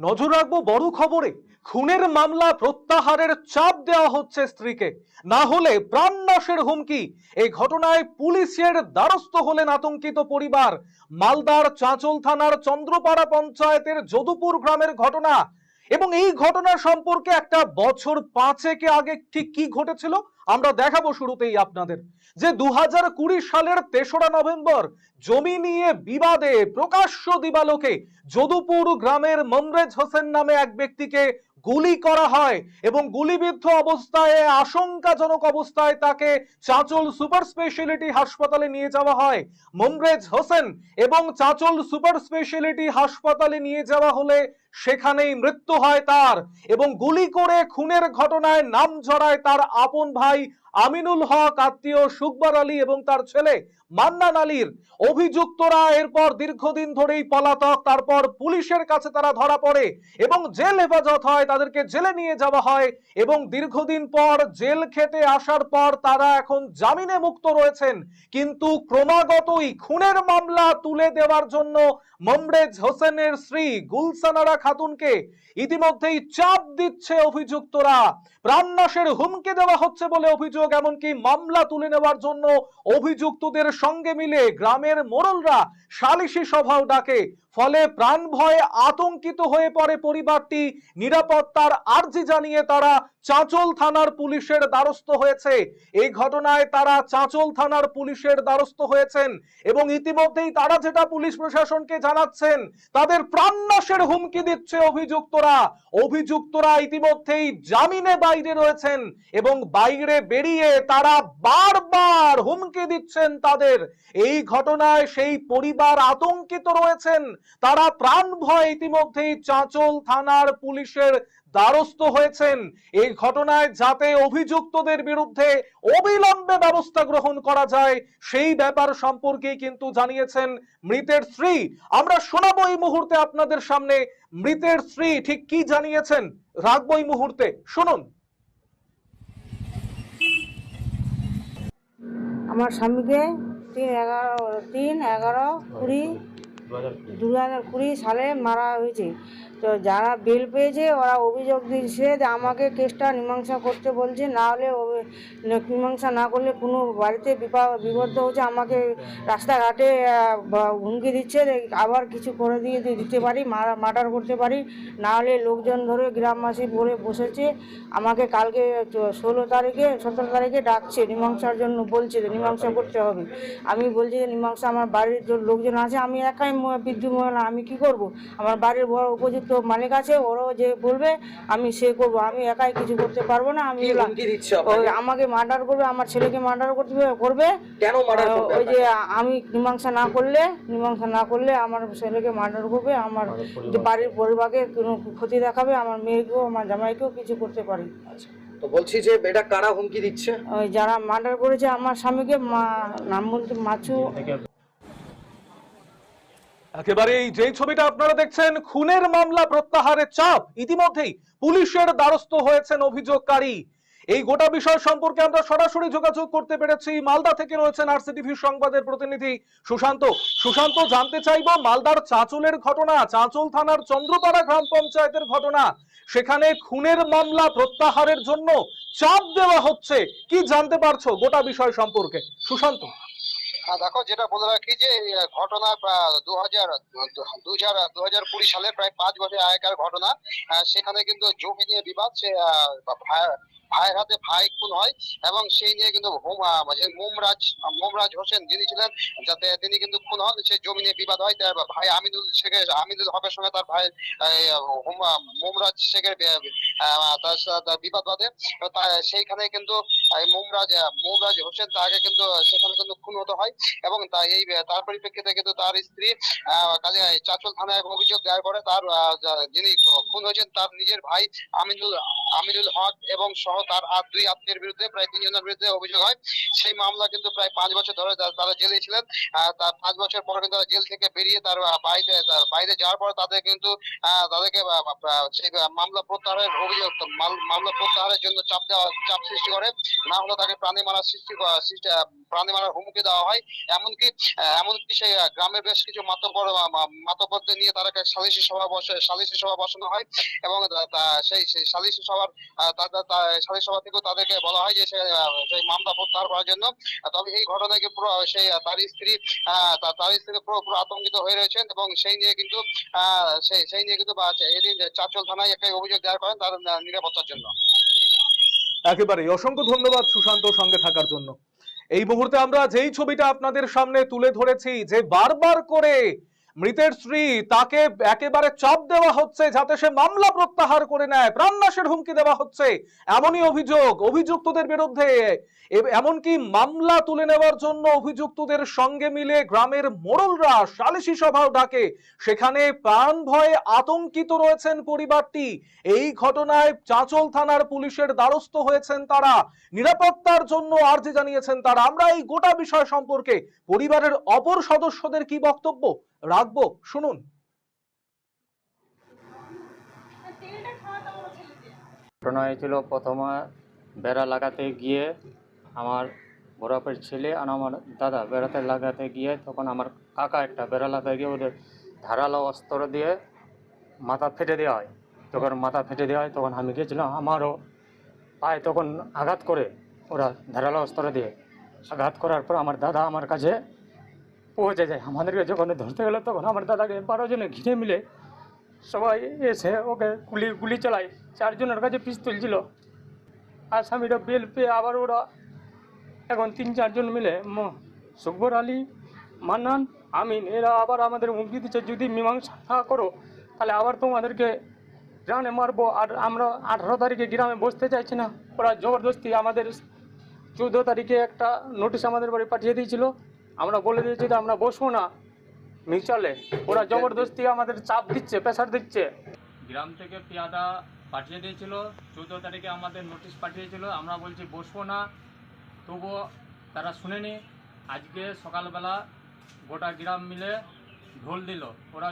নজর রাখব বড় খবরে। খুনের মামলা প্রত্যাহারের চাপ দেওয়া হচ্ছে স্ত্রীকে। না হলে প্রাণনাশের হুমকি। এই ঘটনায় পুলিশের দ্বারস্থ হলেন আতঙ্কিত পরিবার। মালদার চাঁচল থানার চন্দ্রপাড়া পঞ্চায়েতের যদুপুর গ্রামের ঘটনা। এবং এই ঘটনা সম্পর্কে একটা বছর পাঁচেকে আগে ঠিক কি ঘটেছিল? আমরা দেখাবো শুরুতেই আপনাদের যে দু সালের তেসরা নভেম্বর, জমি নিয়ে বিবাদে প্রকাশ্য দিবালোকে যদুপুর গ্রামের মমরেজ হোসেন নামে এক ব্যক্তিকে গুলি করা হয় এবং গুলিবিদ্ধ অবস্থায়, আশঙ্কাজনক অবস্থায় তাকে চাঁচল সুপার স্পেশালিটি হাসপাতালে নিয়ে যাওয়া হয়। মমরেজ হোসেন এবং চাঁচল সুপার স্পেশালিটি হাসপাতালে নিয়ে যাওয়া হলে সেখানেই মৃত্যু হয় তার এবং গুলি করে খুনের ঘটনায় নাম জড়ায় তার আপন ভাই আমিনুল হক, আত্মীয় সুকবার আলী এবং তার ছেলে মান্নান আলীর। অভিযুক্তরা এরপর দীর্ঘদিন ধরেই পলাতক, তারপর পুলিশের কাছে তারা ধরা পড়ে এবং জেল হেফাজত হয়, তাদেরকে জেলে নিয়ে যাওয়া হয় এবং দীর্ঘদিন পর জেল খেটে আসার পর তারা এখন জামিনে মুক্ত রয়েছেন। কিন্তু ক্রমাগতই খুনের মামলা তুলে দেওয়ার জন্য মমরেজ হোসেনের স্ত্রী গুলসানারা খাতুনকে। ইতিমধ্যেই চাপ দিচ্ছে অভিযুক্তরা। প্রাণনাশের হুমকি দেওয়া হচ্ছে বলে অভিযোগ, এমনকি মামলা তুলে নেওয়ার জন্য অভিযুক্তদের সঙ্গে মিলে গ্রামের মোড়লরা সালিশি সভাও ডাকে। ফলে প্রাণ ভয়ে আতঙ্কিত হয়ে পড়ে পরিবারটি। নিরাপত্তার আর্জি জানিয়ে তারা চাঁচল থানার পুলিশের দ্বারস্থ হয়েছে। এই ঘটনায় তারা চাঁচল থানার পুলিশের দ্বারস্থ হয়েছেন এবং ইতিমধ্যেই তারা যেটা পুলিশ প্রশাসনকে জানাচ্ছেন, তাদের প্রাণনাশের হুমকি দিচ্ছে অভিযুক্তরা। অভিযুক্তরা ইতিমধ্যেই জামিনে বাইরে রয়েছেন এবং বাইরে বেরিয়ে তারা বারবার হুমকি দিচ্ছেন তাদের। এই ঘটনায় সেই পরিবার আতঙ্কিত রয়েছেন। তারা প্রাণ ভয় ইতিমধ্যেই চাঁচল থানার পুলিশের দ্বারস্থ হয়েছেন। এই ঘটনায় যাতে অভিযুক্তদের বিরুদ্ধে অবিলম্বে ব্যবস্থা গ্রহণ করা যায়, সেই ব্যাপার সম্পর্কেই কিন্তু জানিয়েছেন মৃতের স্ত্রী। আমরা শোনাবো এই মুহূর্তে আপনাদের সামনে মৃতের স্ত্রী ঠিক কি জানিয়েছেন। রাখব এই মুহূর্তে। শুনুন। আমার স্বামীকে তিন এগারো তিন এগারো কুড়ি দু হাজার কুড়ি সালে মারা হয়েছে। তো যারা বিল পেয়েছে, ওরা অভিযোগ দিচ্ছে যে আমাকে কেসটা মীমাংসা করতে বলছে। না হলে মীমাংসা না করলে কোনো বাড়িতে বিপদ হচ্ছে। আমাকে রাস্তাঘাটে হুমকি দিচ্ছে আবার কিছু করে দিয়ে দিতে পারি মার্ডার করতে পারি। না হলে লোকজন ধরে গ্রামবাসী বলে বসেছে। আমাকে কালকে ষোলো তারিখে, সতেরো তারিখে ডাকছে, মীমাংসার জন্য বলছে যে মীমাংসা করতে হবে। আমি বলছি যে মীমাংসা আমার বাড়ির লোকজন আছে, আমি একাই বৃদ্ধ আমি কি করব? আমার বাড়ির বড় উপযুক্ত মালিক আছে ওরাও যে বলবে আমি সে করব আমি একাই কিছু করতে পারব না আমি ওই আমাকে মার্ডার করবে আমার ছেলেকে মার্ডার করতে করবে। কেন ওই যে আমি মীমাংসা না করলে মীমাংসা না করলে আমার ছেলেকে মার্ডার করবে আমার বাড়ির পরিবারকে কোনো ক্ষতি দেখাবে আমার মেয়েকেও আমার জামাইকেও কিছু করতে পারে। তো বলছি যে এটা কারা হুমকি দিচ্ছে? যারা মার্ডার করেছে আমার স্বামীকে মা- নাম বলতে মাছু একেবারে এই যে ছবিটা আপনারা দেখছেন, খুনের মামলা প্রত্যাহারের চাপ। ইতিমধ্যেই পুলিশের দ্বারস্থ হয়েছেন অভিযোগকারী। এই গোটা বিষয় সম্পর্কে আমরা সরাসরি যোগাযোগ করতে পেরেছি। মালদা থেকে রয়েছেন আরসিটিভি সংবাদের প্রতিনিধি সুশান্ত। সুশান্ত, জানতে চাইব মালদার চাঁচলের ঘটনা, চাঁচল থানার চন্দ্রপাড়া গ্রাম পঞ্চায়েতের ঘটনা। সেখানে খুনের মামলা প্রত্যাহারের জন্য চাপ দেওয়া হচ্ছে। কি জানতে পারছ গোটা বিষয় সম্পর্কে? সুশান্ত। হ্যাঁ দেখো যেটা বলে রাখি যে ঘটনা দু হাজার দু হাজার কুড়ি সালে প্রায় পাঁচ বছর আগেকার ঘটনা। সেখানে কিন্তু জমি নিয়ে বিবাদ সে ভাইয়ের হাতে ভাই খুন হয় এবং সেই নিয়ে কিন্তু হোম আহ, মোমরাজ মোমরাজ হোসেন যিনি ছিলেন যাতে তিনি কিন্তু খুন হন সেই জমি নিয়ে বিবাদ হয়। তার ভাই আমিনুল শেখের আমিনুল হকের সঙ্গে তার ভাই মোমরাজ শেখের বিবাদ সেইখানে কিন্তু মুমরাজ মুমরাজ হোসেন তাকে কিন্তু সেখানে কিন্তু খুন হতে হয় এবং এই তার পরিপ্রেক্ষিতে কিন্তু তার স্ত্রী কাজে চাচল থানায় অভিযোগ দায়ের করে। তার যিনি খুন হয়েছেন, তার নিজের ভাই আমিনুল আমিরুল হক এবং সহ তার আর দুই আত্মীয়ের বিরুদ্ধে, প্রায় তিনজনের বিরুদ্ধে অভিযোগ হয়। সেই মামলা কিন্তু প্রায় পাঁচ বছর ধরে তারা জেলে ছিলেন। তার পাঁচ বছর পরে কিন্তু তারা জেল থেকে বেরিয়ে তার বাইরে তার বাইরে যাওয়ার পর তাদের কিন্তু তাদেরকে সেই মামলা প্রত্যাহারের অভিযোগ মামলা প্রত্যাহারের জন্য চাপ দেওয়া চাপ সৃষ্টি করে। না হলে তাকে প্রাণী মারার সৃষ্টি প্রাণী মারার হুমকি দেওয়া হয়। এমনকি এমনকি সেই গ্রামের বেশ কিছু মাতব্বর মাতব্বরদের নিয়ে তাদেরকে সালিশি সভা বসে সালিশি সভা বসানো হয়। এবং সেই সালিশি সভার সালিশি সভা থেকেও তাদেরকে বলা হয় যে সেই মামলা প্রত্যাহার করার জন্য। তবে এই ঘটনায় কি পুরো, সেই তার স্ত্রী তার স্ত্রী পুরো পুরো আতঙ্কিত হয়ে রয়েছেন এবং সেই নিয়ে কিন্তু সেই সেই নিয়ে কিন্তু এদিন চাঁচল থানায় একটা অভিযোগ দায়ের করেন তার নিরাপত্তার জন্য। একেবারেই। অসংখ্য ধন্যবাদ সুশান্ত সঙ্গে থাকার জন্য। এই মুহূর্তে আমরা যেই ছবিটা আপনাদের সামনে তুলে ধরেছি, যে বারবার করে মৃতের স্ত্রী তাকে একেবারে চাপ দেওয়া হচ্ছে যাতে সে মামলা প্রত্যাহার করে নেয়। প্রাণনাশের হুমকি দেওয়া হচ্ছে। এমনই অভিযোগ, অভিযুক্তদের বিরুদ্ধে। এমনকি মামলা তুলে নেওয়ার জন্য অভিযুক্তদের সঙ্গে মিলে গ্রামের মোড়লরা সালিশি সভাও ডাকে। সেখানে প্রাণ ভয়ে আতঙ্কিত রয়েছেন পরিবারটি। এই ঘটনায় চাঁচল থানার পুলিশের দ্বারস্থ হয়েছেন তারা। নিরাপত্তার জন্য আর্জি জানিয়েছেন তারা। আমরা এই গোটা বিষয় সম্পর্কে পরিবারের অপর সদস্যদের কি বক্তব্য? রাখব শুনুন। ঘটনা হয়েছিল প্রথমে বেড়া লাগাতে গিয়ে আমার বরফের ছেলে আর আমার দাদা বেড়াতে লাগাতে গিয়ে তখন আমার কাকা একটা বেড়া লাগাতে গিয়ে ওদের ধারালো অস্ত্র দিয়ে মাথা ফেটে দেওয়া হয়। যখন মাথা ফেটে দেওয়া হয়, তখন আমি গেছিলাম আমারও পায়ে তখন আঘাত করে ওরা ধারালো অস্ত্র দিয়ে। আঘাত করার পর আমার দাদা আমার কাছে পৌঁছে যায়। আমাদেরকে যখন ধরতে গেলো, তখন আমার দাদাকে বারো জনে ঘিরে মিলে সবাই এসে ওকে গুলি গুলি চালায়। চারজনের কাছে পিস্তল ছিল। আসামিরা বেল পেয়ে আবার ওরা এখন তিন, চারজন মিলে সুকবর আলী, মান্নান, আমিন, এরা আবার আমাদের হুমকি দিচ্ছে, যদি মীমাংসা না করো, তাহলে আবার তোমাদেরকে গ্রামে মারবো। আর আমরা আঠারো তারিখে গ্রামে বসতে চাইছি না। ওরা জবরদস্তি আমাদের চৌদ্দ তারিখে একটা নোটিশ আমাদের বাড়ি পাঠিয়ে দিয়েছিল। আমরা বলে দিয়েছি যে আমরা বসবো না। মিউচুয়ালে ওরা জবরদস্তি আমাদের চাপ দিচ্ছে প্রেশার দিচ্ছে। গ্রাম থেকে পেয়াদা পাঠিয়ে দিয়েছিল, চৌদ্দ তারিখে আমাদের নোটিশ পাঠিয়েছিল, আমরা বলছি বসবো না। তবুও তারা শুনেনি। আজকে সকালবেলা গোটা গ্রাম মিলে ঢোল দিল। ওরা